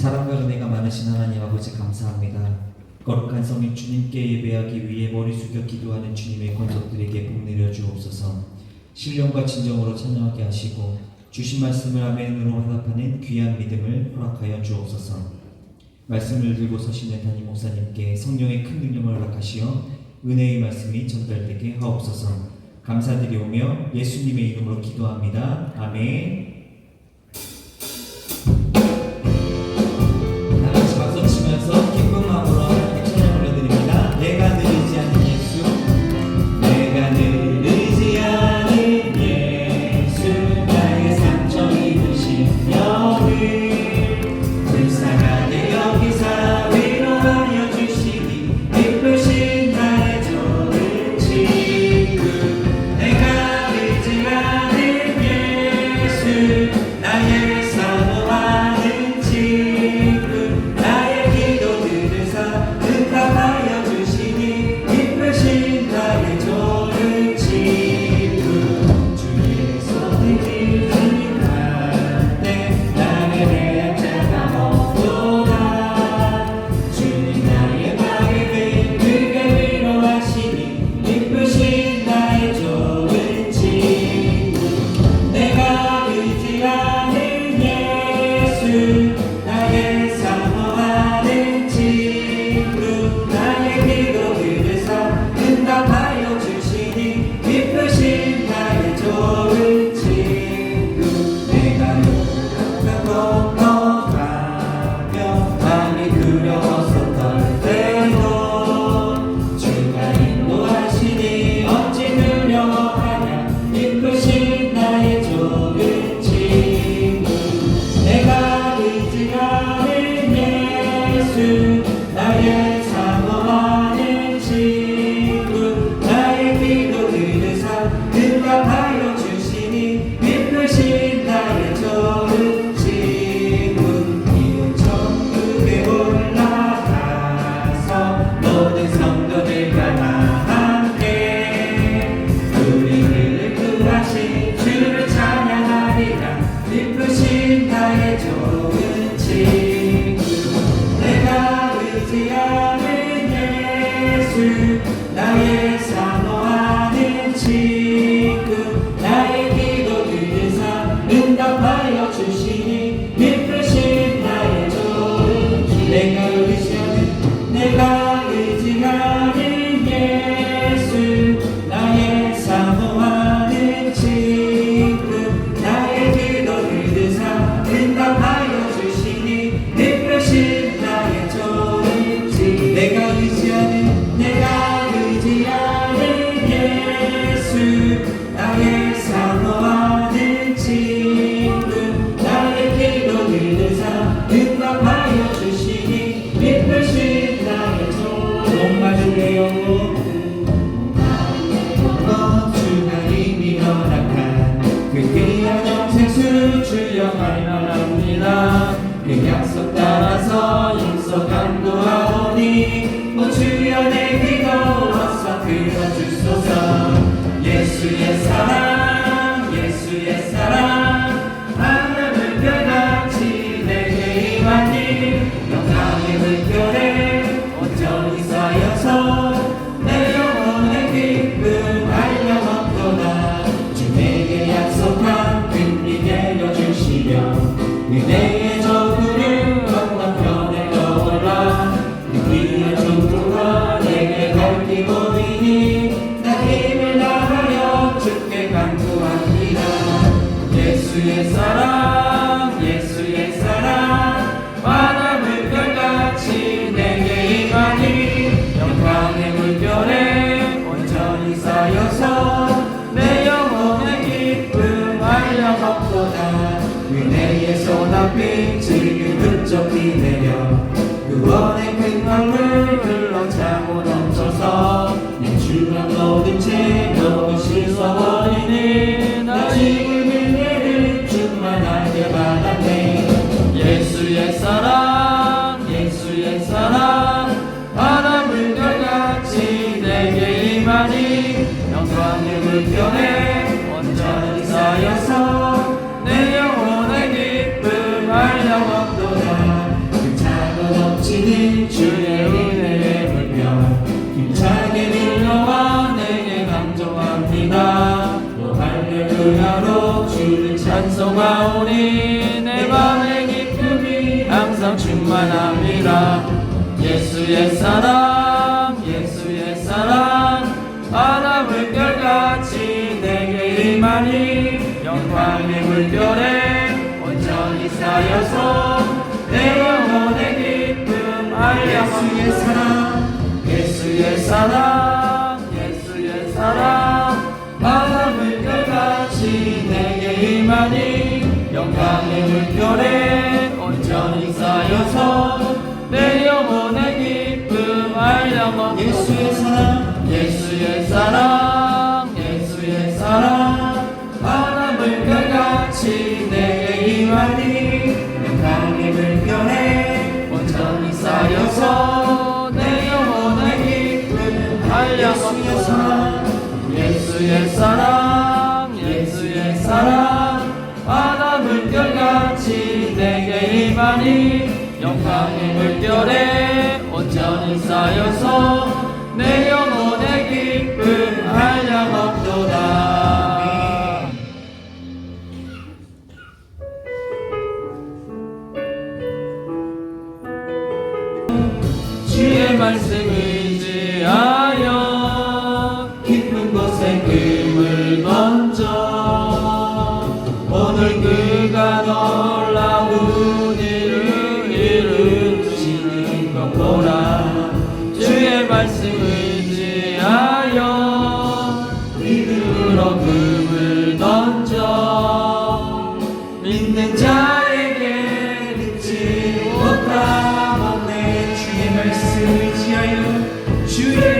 사랑과 은혜가 많으신 하나님 아버지 감사합니다. 거룩한 성인 주님께 예배하기 위해 머리 숙여 기도하는 주님의 권속들에게 복 내려주옵소서. 신령과 진정으로 찬양하게 하시고 주신 말씀을 아멘으로 화답하는 귀한 믿음을 허락하여 주옵소서. 말씀을 들고 서시는 담임 목사님께 성령의 큰 능력을 허락하시어 은혜의 말씀이 전달되게 하옵소서. 감사드리오며 예수님의 이름으로 기도합니다. 아멘. it is up. 그 약속 따라서 인서 간도 슬쩍 비내려 그원의 큰 강물 흘러 차고 넘쳐서. 내 주변 모든 채널을 씻어버리는 나 지금 은혜를 주만 알게 받았네. 예수의 사랑 예수의 사랑 바다 물결같이 내게 임하니 영광의 물결에 온전히 쌓여서 주를 찬송하오니 내 맘의 기쁨이 항상 충만함이라 예수의 사랑 예수의 사랑 바다 물결같이 내게 임하니 영광의 물결에 온전히 쌓여서 내 영혼의 기쁨 알려 예수의 사랑. 예수의 사랑 임하니 영광의 물결에 온전히 쌓여서 내 영혼의 기쁨 알려 먹고 예수의 사랑 예수의 사랑 예수의 사랑. 바다 물결같이 내게 임하니 임하니 영광의 물결에 온전히 쌓여서 내 영혼의 기쁨 먹도다. 주의 말씀 의지하 보라 주의 말씀 의지하여 믿음으로 금을 던져 믿는 자에게 믿지 못함 없네 주의 말씀 의지하여 주의